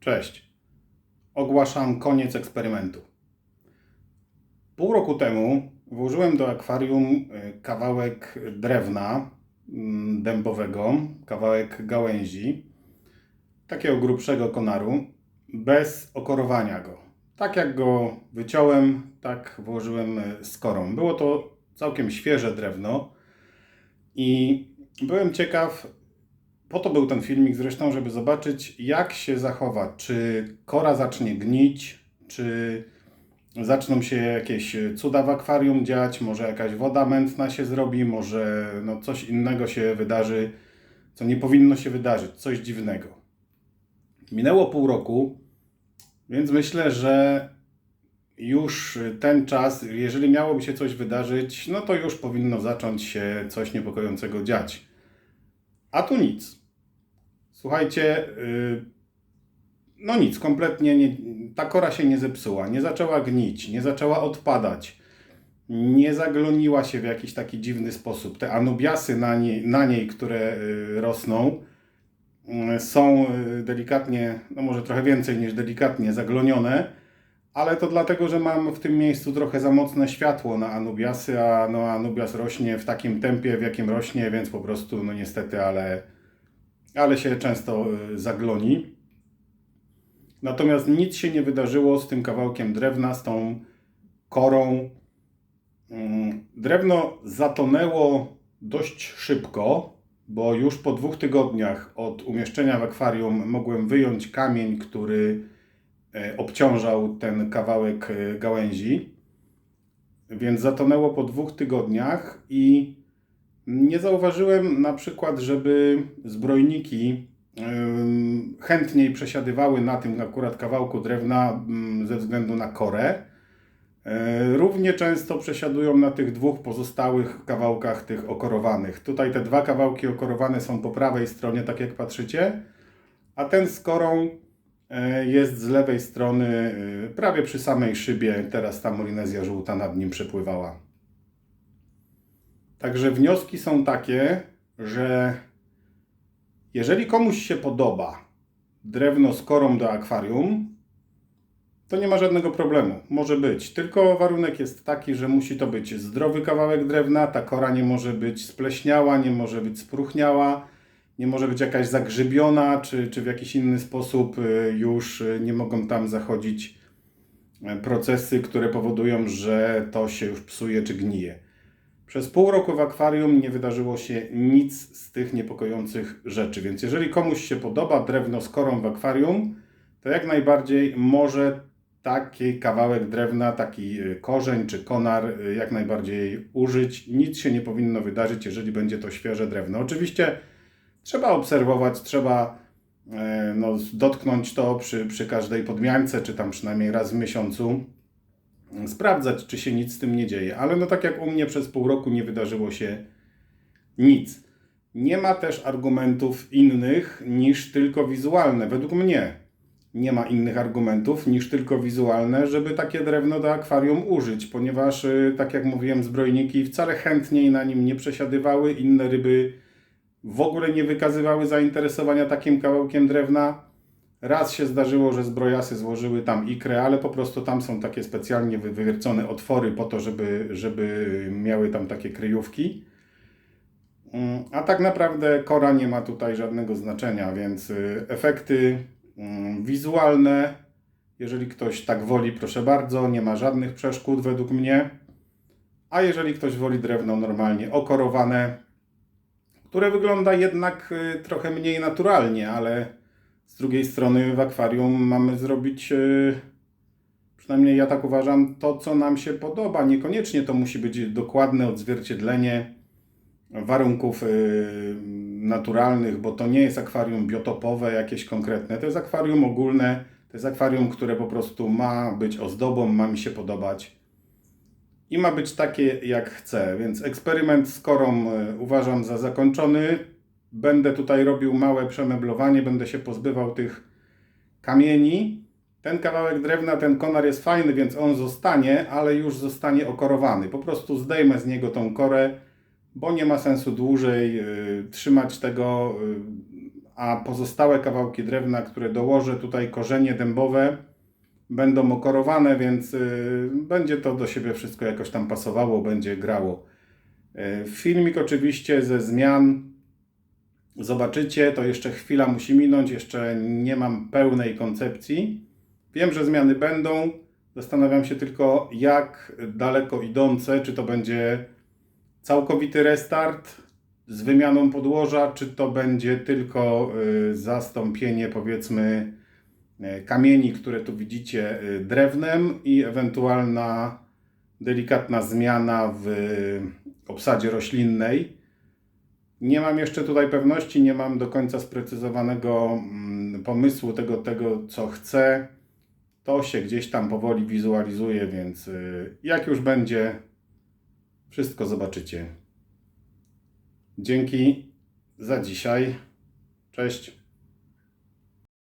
Cześć. Ogłaszam koniec eksperymentu. Pół roku temu włożyłem do akwarium y, kawałek drewna mm, dębowego, kawałek gałęzi, takiego grubszego konaru, bez okorowania go. Tak jak go wyciąłem, tak włożyłem y, z korą. Było to całkiem świeże drewno i byłem ciekaw, po to był ten filmik zresztą, żeby zobaczyć, jak się zachowa. Czy kora zacznie gnić, czy zaczną się jakieś cuda w akwarium dziać, może jakaś woda mętna się zrobi, może no coś innego się wydarzy, co nie powinno się wydarzyć, coś dziwnego. Minęło pół roku, więc myślę, że już ten czas, jeżeli miałoby się coś wydarzyć, no to już powinno zacząć się coś niepokojącego dziać. A tu nic. Słuchajcie, yy, no nic, kompletnie nie, ta kora się nie zepsuła, nie zaczęła gnić, nie zaczęła odpadać, nie zagloniła się w jakiś taki dziwny sposób. Te anubiasy na niej, na niej które yy, rosną, yy, są delikatnie, no może trochę więcej niż delikatnie zaglonione, ale to dlatego, że mam w tym miejscu trochę za mocne światło na anubiasy, a no anubias rośnie w takim tempie, w jakim rośnie, więc po prostu, no niestety, ale ale się często y, zagloni. Natomiast nic się nie wydarzyło z tym kawałkiem drewna, z tą korą. Mm, drewno zatonęło dość szybko, bo już po dwóch tygodniach od umieszczenia w akwarium mogłem wyjąć kamień, który e, obciążał ten kawałek e, gałęzi. Więc zatonęło po dwóch tygodniach i nie zauważyłem na przykład, żeby zbrojniki chętniej przesiadywały na tym akurat kawałku drewna ze względu na korę. E, równie często przesiadują na tych dwóch pozostałych kawałkach tych okorowanych. Tutaj te dwa kawałki okorowane są po prawej stronie, tak jak patrzycie, a ten z korą e, jest z lewej strony, e, prawie przy samej szybie. Teraz ta morinezja żółta nad nim przepływała. Także wnioski są takie, że jeżeli komuś się podoba drewno z korą do akwarium, to nie ma żadnego problemu. Może być. Tylko warunek jest taki, że musi to być zdrowy kawałek drewna, ta kora nie może być spleśniała, nie może być spruchniała, nie może być jakaś zagrzybiona, czy, czy w jakiś inny sposób y, już y, nie mogą tam zachodzić y, procesy, które powodują, że to się już psuje czy gnije. Przez pół roku w akwarium nie wydarzyło się nic z tych niepokojących rzeczy, więc jeżeli komuś się podoba drewno z korą w akwarium, to jak najbardziej może taki kawałek drewna, taki y, korzeń czy konar y, jak najbardziej użyć. Nic się nie powinno wydarzyć, jeżeli będzie to świeże drewno. Oczywiście trzeba obserwować, trzeba e, no, dotknąć to przy, przy każdej podmiance, czy tam przynajmniej raz w miesiącu sprawdzać, czy się nic z tym nie dzieje. Ale no tak jak u mnie przez pół roku nie wydarzyło się nic. Nie ma też argumentów innych niż tylko wizualne. Według mnie nie ma innych argumentów niż tylko wizualne, żeby takie drewno do akwarium użyć, ponieważ, y, tak jak mówiłem, zbrojniki wcale chętniej na nim nie przesiadywały, inne ryby w ogóle nie wykazywały zainteresowania takim kawałkiem drewna. Raz się zdarzyło, że zbrojasy złożyły tam ikrę, ale po prostu tam są takie specjalnie wywiercone otwory po to, żeby, żeby miały tam takie kryjówki. Mm, a tak naprawdę kora nie ma tutaj żadnego znaczenia, więc y, efekty mm, wizualne, jeżeli ktoś tak woli, proszę bardzo, nie ma żadnych przeszkód według mnie. A jeżeli ktoś woli drewno normalnie okorowane, które wygląda jednak y, trochę mniej naturalnie, ale z drugiej strony w akwarium mamy zrobić, e, przynajmniej ja tak uważam, to co nam się podoba. Niekoniecznie to musi być dokładne odzwierciedlenie warunków e, naturalnych, bo to nie jest akwarium biotopowe jakieś konkretne, to jest akwarium ogólne, to jest akwarium, które po prostu ma być ozdobą, ma mi się podobać i ma być takie jak chcę. Więc eksperyment z korą e, uważam za zakończony. Będę tutaj robił małe przemeblowanie, będę się pozbywał tych kamieni. Ten kawałek drewna, ten konar jest fajny, więc on zostanie, ale już zostanie okorowany. Po prostu zdejmę z niego tą korę, bo nie ma sensu dłużej y, trzymać tego, y, a pozostałe kawałki drewna, które dołożę tutaj, korzenie dębowe, będą okorowane, więc y, będzie to do siebie wszystko jakoś tam pasowało, będzie grało. Filmik oczywiście ze zmian zobaczycie, to jeszcze chwila musi minąć, jeszcze nie mam pełnej koncepcji. Wiem, że zmiany będą. Zastanawiam się tylko, jak daleko idące, czy to będzie całkowity restart z wymianą podłoża, czy to będzie tylko y, zastąpienie, powiedzmy, y, kamieni, które tu widzicie, y, drewnem i ewentualna delikatna zmiana w obsadzie roślinnej. Nie mam jeszcze tutaj pewności, nie mam do końca sprecyzowanego mm, pomysłu tego, tego co chcę. To się gdzieś tam powoli wizualizuje, więc y, jak już będzie, wszystko zobaczycie. Dzięki za dzisiaj. Cześć.